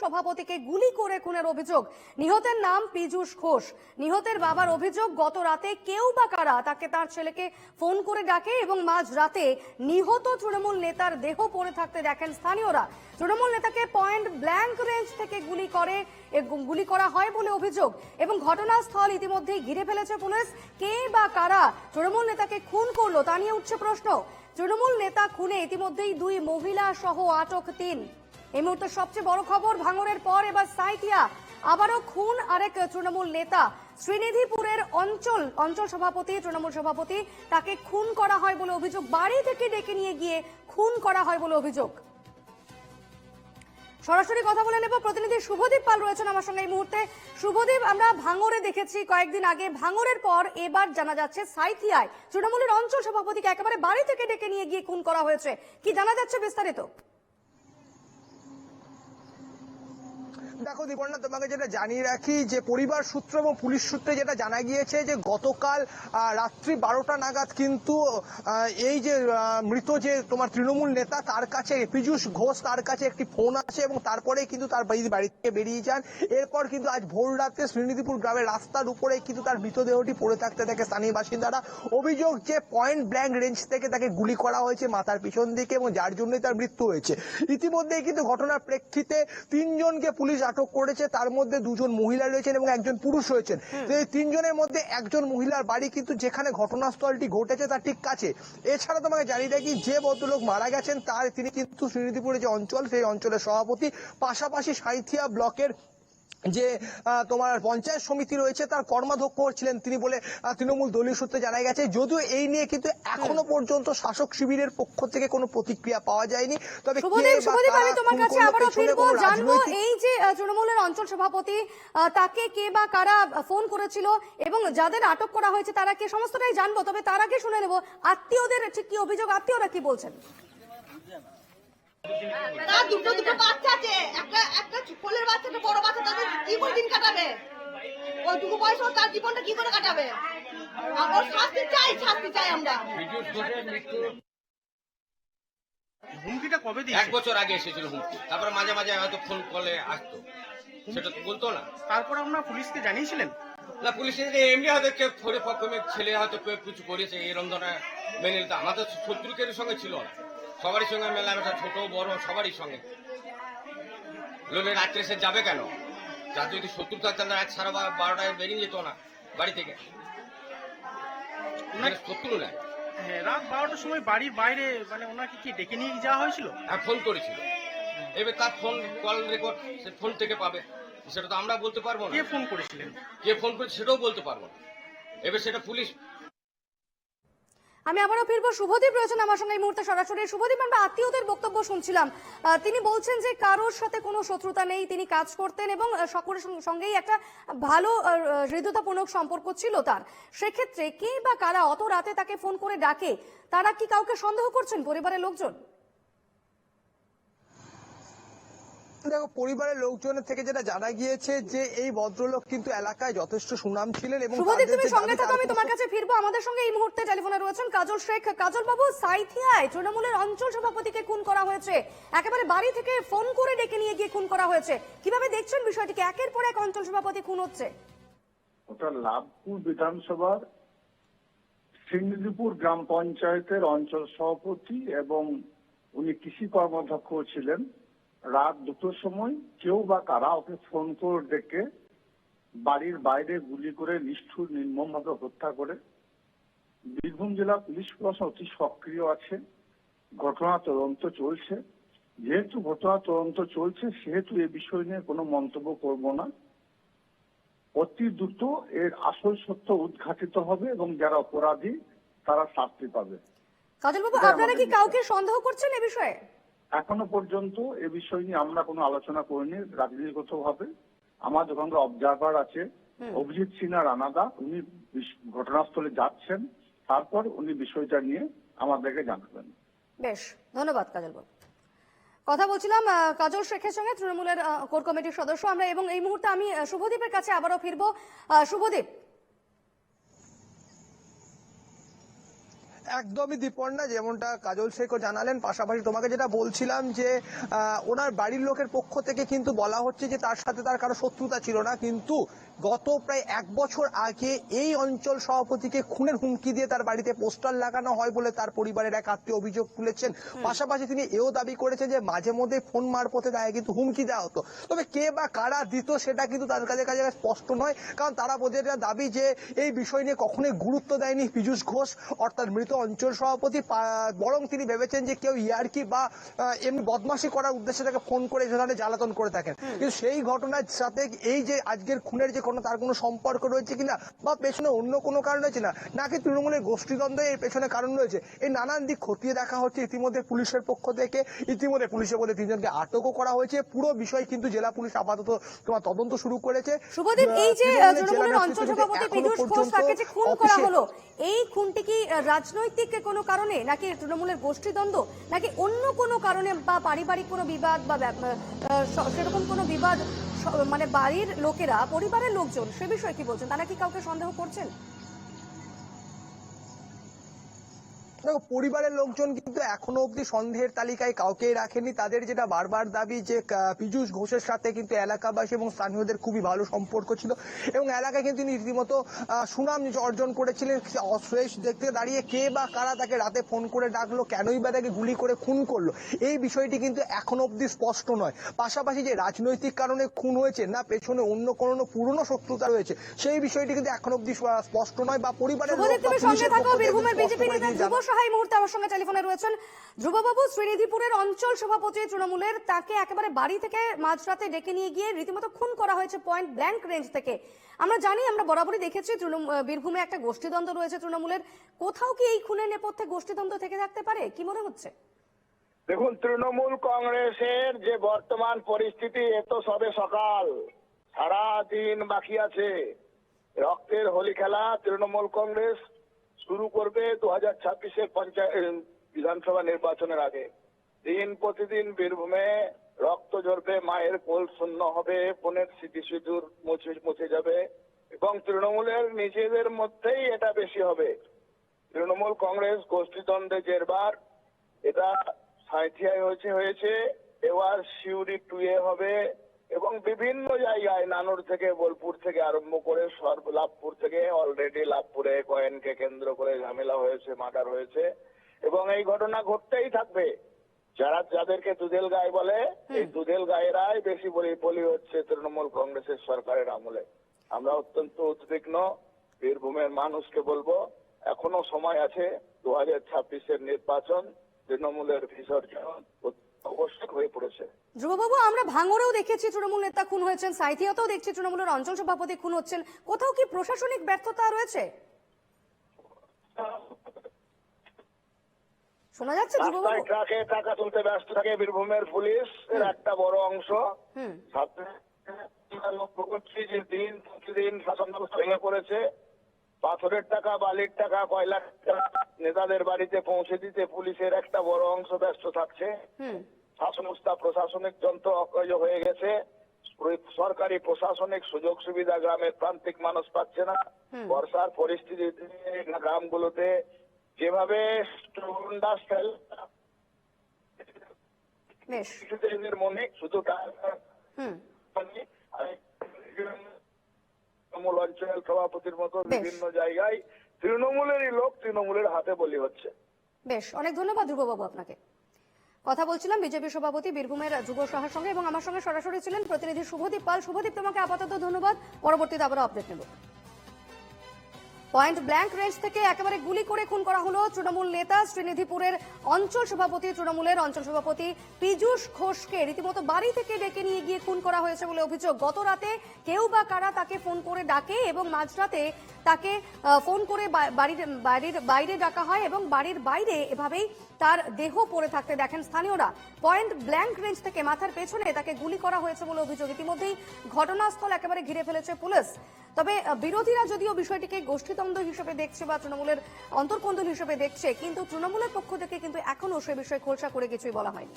সভাপতিকে গুলি করে খুনের অভিযোগ। নিহতের নাম পীযূষ ঘোষ। নিহতের বাবার অভিযোগ, গত রাতে কেউ বা কারা তাকে তার ছেলেকে ফোন করে ডাকে এবং মাঝ রাতে নিহত তৃণমূল নেতার দেহ পড়ে থাকতে দেখেন স্থানীয়রা। তৃণমূল নেতাকে পয়েন্ট ব্ল্যাঙ্ক রেঞ্জ থেকে গুলি করে গুলি করা হয় বলে অভিযোগ এবং ঘটনাস্থল ইতিমধ্যেই ঘিরে ফেলেছে পুলিশ। কে বা কারা তৃণমূল নেতাকে খুন করল তা নিয়ে উঠছে প্রশ্ন। তৃণমূল নেতা খুনে ইতিমধ্যেই দুই মহিলা সহ আটক তিন। এই মুহূর্তে সবচেয়ে বড় খবর, ভাঙরের পর এবার সাইথিয়া। আবারও খুন আরেক তৃণমূল নেতা। শ্রীনিধিপুরের অঞ্চল অঞ্চল সভাপতি, তৃণমূল সভাপতি, তাকে খুন করা হয় বলে অভিযোগ। বাড়ি থেকে ডেকে নিয়ে গিয়ে খুন করা হয় বলে অভিযোগ। সরাসরি কথা বলে নেব। প্রতিনিধি শুভদীপ পাল রয়েছেন আমার সঙ্গে এই মুহূর্তে। শুভদীপ, আমরা ভাঙরে দেখেছি কয়েকদিন আগে। ভাঙরের পর এবার জানা যাচ্ছে সাইথিয়ায় তৃণমূলের অঞ্চল সভাপতিকে একেবারে বাড়ি থেকে ডেকে নিয়ে গিয়ে খুন করা হয়েছে। কি জানা যাচ্ছে বিস্তারিত? দেখো দীপর্ণা তোমাকে যেটা জানিয়ে রাখি যে পরিবার সূত্র এবং পুলিশ সূত্রে যেটা জানা গিয়েছে যে গতকাল রাত্রি বারোটা নাগাদ কিন্তু এই যে মৃত যে তোমার তৃণমূল নেতা, তার কাছে পীযূষ ঘোষ তার কাছে একটি ফোন আসে এবং তারপরে কিন্তু তার বাড়ি বাড়ি থেকে বেরিয়ে যান। এরপর কিন্তু আজ ভোর রাতে শ্রীনিধিপুর গ্রামের রাস্তার উপরে কিন্তু তার মৃতদেহটি পড়ে থাকতে থাকে স্থানীয় বাসিন্দারা অভিযোগ যে পয়েন্ট ব্ল্যাঙ্ক রেঞ্জ থেকে তাকে গুলি করা হয়েছে মাথার পিছন দিকে এবং যার জন্যই তার মৃত্যু হয়েছে। ইতিমধ্যেই কিন্তু ঘটনার প্রেক্ষিতে তিনজনকে পুলিশ আটক করেছে তার মধ্যে দুজন মহিলা রয়েছেন এবং একজন পুরুষ রয়েছেন। এই তিনজনের মধ্যে একজন মহিলার বাড়ি কিন্তু যেখানে ঘটনাস্থলটি ঘটেছে তার ঠিক কাছে। এছাড়া তোমাকে জানিয়ে রাখি যে ভদ্রলোক মারা গেছেন তার তিনি কিন্তু শ্রীনিধিপুরে যে অঞ্চল সেই অঞ্চলের সভাপতি। পাশাপাশি সাঁইথিয়া ব্লকের যে তোমার পঞ্চায়েত সমিতি রয়েছে তার কর্মাধ্যক্ষ ছিলেন তিনি বলে তৃণমূল দলীয় সূত্রে জানা গেছে। যদিও এই নিয়ে কিন্তু এখনও পর্যন্ত শাসক শিবিরের পক্ষ থেকে কোনো প্রতিক্রিয়া পাওয়া যায়নি। তবে আমি তোমার কাছে আবারও ফিরবো। জানব এই যে তৃণমূলের অঞ্চল সভাপতি তাকে কে বা কারা ফোন করেছিল এবং যাদের আটক করা হয়েছে তারা কে সমস্তটাই জানব তবে তার আগে শুনে নেব। আত্মীয়দের ঠিক কি অভিযোগ? আত্মীয়রা কি বলছেন? তার দুটো দুটো বাচ্চা আছে। একটা একটা কোলের বাচ্চা একটা বড় বাচ্চা তাদের কি করে দিন কাটাবে? ওইটুকু বয়স তার জীবনটা কি করে কাটাবে? আমার শাস্তি চাই শাস্তি চাই আমরা। হুমকিটা কবে এক বছর আগে এসেছিল হুমকি। তারপরে মাঝে মাঝে হয়তো ফোন কলে আসতো। সেটা তো বলতো না। তারপর আপনারা পুলিশকে জানিয়েছিলেন? না পুলিশ এমনি হয়তো কেউ ফোনে প্রথমে ছেলে হয়তো কেউ কিছু করেছে এই রন্ধনা মেনে নিতে। আমাদের শত্রুকের সঙ্গে ছিল না। সবারই সঙ্গে মেলামেশা ছোট বড় সবারই সঙ্গে। লোলে রাত্রে সে যাবে কেন? যার যদি শত্রু থাকতো তাহলে রাত সারা বারোটায় বেরিয়ে যেত না বাড়ি থেকে। মানে শত্রু না হ্যাঁ, রাত বারোটার সময় বাড়ির বাইরে মানে ওনাকে কি ডেকে নিয়ে যাওয়া হয়েছিল? হ্যাঁ ফোন করেছিল। এবার তার ফোন কল রেকর্ড সে ফোন থেকে পাবে। সেটা তো আমরা বলতে পারব না। কে ফোন করেছিলেন? কে ফোন করেছে সেটাও বলতে পারব না। এবার সেটা পুলিশ আমি আবারও ফিরবো। শুভদীপ রয়েছেন আমার সঙ্গে এই মুহূর্তে সরাসরি। শুভদীপ আমরা আত্মীয়দের বক্তব্য শুনছিলাম। তিনি বলছেন যে কারোর সাথে কোনো শত্রুতা নেই, তিনি কাজ করতেন এবং সকলের সঙ্গেই একটা ভালো হৃদয়তাপূর্ণ সম্পর্ক ছিল তার। সেক্ষেত্রে কে বা কারা অত রাতে তাকে ফোন করে ডাকে, তারা কি কাউকে সন্দেহ করছেন পরিবারের লোকজন? দেখো পরিবারের লোকজনের থেকে যেটা জানা গিয়েছে যে এই ভদ্রলোক কিন্তু এলাকায় যথেষ্ট সুনাম ছিলেন এবং শুভদীপ তুমি সঙ্গে থাকো আমি তোমার কাছে ফিরবো। আমাদের সঙ্গে এই মুহূর্তে টেলিফোনে রয়েছেন কাজল শেখ। কাজল বাবু সাইথিয়ায় তৃণমূলের অঞ্চল সভাপতিকে খুন করা হয়েছে। একেবারে বাড়ি থেকে ফোন করে ডেকে নিয়ে গিয়ে খুন করা হয়েছে। কীভাবে দেখছেন বিষয়টিকে? একের পর এক অঞ্চল সভাপতি খুন হচ্ছে। ওটা লাভপুর বিধানসভার সিংদিপুর গ্রাম পঞ্চায়েতের অঞ্চল সভাপতি এবং উনি কৃষি কর্মাধ্যক্ষ ছিলেন। রাত দুটোর সময় কেউ বা কারা ওকে ফোন করে ডেকে বাড়ির বাইরে গুলি করে নিষ্ঠুর নির্মমভাবে হত্যা করে। বীরভূম জেলা পুলিশ প্রশাসন অতি সক্রিয় আছে। ঘটনা তদন্ত চলছে। যেহেতু ঘটনা তদন্ত চলছে সেহেতু এ বিষয় নিয়ে কোনো মন্তব্য করব না। অতি দ্রুত এর আসল সত্য উদ্ঘাটিত হবে এবং যারা অপরাধী তারা শাস্তি পাবে। কাজল বাবু আপনারা কি কাউকে সন্দেহ করছেন এ বিষয়ে? এখনও পর্যন্ত এ বিষয় নিয়ে আমরা কোনো আলোচনা করিনি রাজনীতিগত ভাবে আমার ওখানকার অবজারভার আছে অভিজিৎ সিনহা রানাদা উনি ঘটনাস্থলে যাচ্ছেন তারপর উনি বিষয়টা নিয়ে আমাদেরকে জানাবেন। বেশ ধন্যবাদ কাজল বাবু। কথা বলছিলাম কাজল শেখের সঙ্গে তৃণমূলের কোর কমিটির সদস্য আমরা এবং এই মুহূর্তে আমি শুভদীপের কাছে আবারও ফিরবো। শুভদীপ একদমই দীপর্ণা যেমনটা কাজল শেখও জানালেন। পাশাপাশি তোমাকে যেটা বলছিলাম যে ওনার বাড়ির লোকের পক্ষ থেকে কিন্তু বলা হচ্ছে যে, তার সাথে তার কারও শত্রুতা ছিল না। কিন্তু গত প্রায় এক বছর আগে এই অঞ্চল সভাপতিকে খুনের হুমকি দিয়ে তার বাড়িতে পোস্টার লাগানো হয় বলে তার পরিবারের এক আত্মীয় অভিযোগ তুলেছেন। পাশাপাশি তিনি এও দাবি করেছেন যে মাঝে মধ্যে ফোন মারফতে তাকে কিন্তু হুমকি দেওয়া হতো। তবে কে বা কারা দিত সেটা কিন্তু তাদের কাছে কাছে স্পষ্ট নয় কারণ তারা এটা দাবি যে এই বিষয় নিয়ে কখনোই গুরুত্ব দেয়নি পীযূষ ঘোষ অর্থাৎ মৃত অঞ্চল সভাপতি বরং তিনি ভেবেছেন যে কেউ ইয়ারকি বা এমনি বদমাশি করার উদ্দেশ্যে তাকে ফোন করে ধরনের জ্বালাতন করে থাকেন। কিন্তু সেই ঘটনার সাথে এই যে আজকের খুনের যে কোনো তার কোনো সম্পর্ক রয়েছে কিনা বা পেছনে অন্য কোনো কারণ রয়েছে না নাকি তৃণমূলের গোষ্ঠীদ্বন্দ্ব এর পেছনে কারণ রয়েছে এই নানান দিক খতিয়ে দেখা হচ্ছে। ইতিমধ্যে পুলিশের পক্ষ থেকে ইতিমধ্যে পুলিশের মধ্যে তিনজনকে আটকও করা হয়েছে। পুরো বিষয় কিন্তু জেলা পুলিশ আপাতত তোমার তদন্ত শুরু করেছে। শুভদীপ এই যে তৃণমূলের জেলা তৃণমূলের নেতৃত্ব অঞ্চল সভাপতি পীযূষ ঘোষ তাকে যে খুন করা হলো এই খুনটি কি রাজনৈতিক কোনো কারণে নাকি তৃণমূলের গোষ্ঠীদ্বন্দ্ব নাকি অন্য কোনো কারণে বা পারিবারিক কোনো বিবাদ বা সেরকম কোনো বিবাদ মানে বাড়ির লোকেরা পরিবারের লোকজন সে বিষয়ে কি বলছেন? তারা কি কাউকে সন্দেহ করছেন? দেখো পরিবারের লোকজন কিন্তু এখনও অবধি সন্দেহের তালিকায় কাউকে রাখেনি তাদের যেটা বারবার দাবি যে পীযূষ ঘোষের সাথে কিন্তু এলাকাবাসী এবং স্থানীয়দের খুবই ভালো সম্পর্ক ছিল এবং এলাকায় কিন্তু তিনি রীতিমতো সুনাম অর্জন করেছিলেন শেষ দেখতে দাঁড়িয়ে কে বা কারা তাকে রাতে ফোন করে ডাকলো কেনই বা তাকে গুলি করে খুন করল এই বিষয়টি কিন্তু এখনও অবধি স্পষ্ট নয়। পাশাপাশি যে রাজনৈতিক কারণে খুন হয়েছে না পেছনে অন্য কোনো পুরনো শত্রুতা রয়েছে সেই বিষয়টি কিন্তু এখনও অবধি স্পষ্ট নয় বা পরিবারের সাহা মুহূর্তে আমার সঙ্গে টেলিফোনে রয়েছেন ধ্রুববাবু, শ্রীনিধিপুরের অঞ্চল সভাপতি তৃণমূলের। তাকে একেবারে বাড়ি থেকে মাঝরাতে ডেকে নিয়ে গিয়ে রীতিমতো খুন করা হয়েছে পয়েন্ট ব্ল্যাঙ্ক রেঞ্জ থেকে। আমরা জানি, আমরা বরাবরই দেখেছি তৃণমূল বীরভূমে একটা গোষ্ঠীদ্বন্দ্ব রয়েছে তৃণমূলের। কোথাও কি এই খুনের নেপথ্যে গোষ্ঠীদ্বন্দ্ব থেকে থাকতে পারে? কি মনে হচ্ছে? দেখুন, তৃণমূল কংগ্রেসের যে বর্তমান পরিস্থিতি, এ তো সবে সকাল। সারা দিন বাকি আছে। রক্তের হোলি খেলা, তৃণমূল কংগ্রেস শুরু করবে দু হাজার ছাব্বিশের পঞ্চায়েত বিধানসভা নির্বাচনের আগে। দিন প্রতিদিন বীরভূমে রক্ত ঝরবে, মায়ের কোল শূন্য হবে বোনের স্মৃতি সিঁদুর মুছে মুছে যাবে এবং তৃণমূলের নিজেদের মধ্যেই এটা বেশি হবে। তৃণমূল কংগ্রেস গোষ্ঠীদ্বন্দ্বে জেরবার, এটা সাঁথিয়ায় হয়েছে হয়েছে, এবার সিউড়ি টুয়ে হবে। এবং বিভিন্ন জায়গায় নানুর থেকে বোলপুর থেকে আরম্ভ করে সর্ব লাভপুর থেকে অলরেডি লাভপুরে কয়েনকে কেন্দ্র করে ঝামেলা হয়েছে মার্ডার হয়েছে। এবং এই ঘটনা ঘটতেই থাকবে। যারা যাদেরকে দুধেল গায়ে বলে এই দুধেল গায়েরাই বেশি বলি বলি হচ্ছে তৃণমূল কংগ্রেসের সরকারের আমলে। আমরা অত্যন্ত উদ্বিগ্ন বীরভূমের মানুষকে বলব এখনও সময় আছে দু হাজার ছাব্বিশের নির্বাচন তৃণমূলের বিসর্জন অবশ্যই হয়ে পড়েছে। ধ্রুববাবু আমরা ভাঙড়েও দেখেছি তৃণমূল নেতা খুন হয়েছেন সাইথিয়াতেও দেখছি তৃণমূলের অঞ্চল সভাপতি খুন হচ্ছেন। কোথাও কি প্রশাসনিক ব্যর্থতা রয়েছে? শোনা যাচ্ছে ধ্রুববাবু? ট্রাকে টাকা তুলতে ব্যস্ত থাকে বীরভূমের পুলিশ এর একটা বড় অংশ। হুম। সাথে লক্ষ্য করছি যে দিন প্রতিদিন শাসন ব্যবস্থা ভেঙে পড়েছে। পাথরের টাকা বালির টাকা কয়লা টাকা নেতাদের বাড়িতে পৌঁছে দিতে পুলিশের একটা বড় অংশ ব্যস্ত থাকছে। শাসন ব্যবস্থা প্রশাসনিক যন্ত্র অকার্য হয়ে গেছে। সরকারি প্রশাসনিক সুযোগ সুবিধা গ্রামের প্রান্তিক মানুষ পাচ্ছে না। বর্ষার পরিস্থিতিতে গ্রামগুলোতে যেভাবে শিশুদের মনে শুধু তৃণমূল অঞ্চল সভাপতির মতো বিভিন্ন জায়গায় তৃণমূলেরই লোক তৃণমূলের হাতে বলি হচ্ছে। বেশ অনেক ধন্যবাদ ধ্রুববাবু আপনাকে। কথা বলছিলাম বিজেপি সভাপতি বীরভূমের যুব সাহার সঙ্গে এবং আমার সঙ্গে সরাসরি ছিলেন প্রতিনিধি শুভদীপ পাল। শুভদীপ, তোমাকে আপাতত ধন্যবাদ। পরবর্তীতে আবারও আপডেট নেব। পয়েন্ট ব্ল্যাঙ্ক রেঞ্জ থেকে একেবারে গুলি করে খুন করা হলো তৃণমূল নেতা শ্রীনিধিপুরের অঞ্চল সভাপতি, তৃণমূলের অঞ্চল সভাপতি পীযূষ ঘোষকে রীতিমতো বাড়ি থেকে ডেকে নিয়ে গিয়ে খুন করা হয়েছে বলে অভিযোগ। গত রাতে কেউ বা কারা তাকে ফোন করে ডাকে এবং মাঝরাতে তাকে ফোন করে বাড়ির বাড়ির বাইরে ডাকা হয় এবং বাড়ির বাইরে এভাবেই তার দেহ পড়ে থাকতে দেখেন স্থানীয়রা। পয়েন্ট ব্ল্যাঙ্ক রেঞ্জ থেকে মাথার পেছনে তাকে গুলি করা হয়েছে বলে অভিযোগ। ইতিমধ্যেই ঘটনাস্থল একেবারে ঘিরে ফেলেছে পুলিশ। তবে বিরোধীরা যদিও বিষয়টিকে গোষ্ঠীদ্বন্দ্ব হিসেবে দেখছে বা তৃণমূলের অন্তর্কন্দল হিসেবে দেখছে, কিন্তু তৃণমূলের পক্ষ থেকে কিন্তু এখনও সে বিষয়ে খোলসা করে কিছুই বলা হয়নি।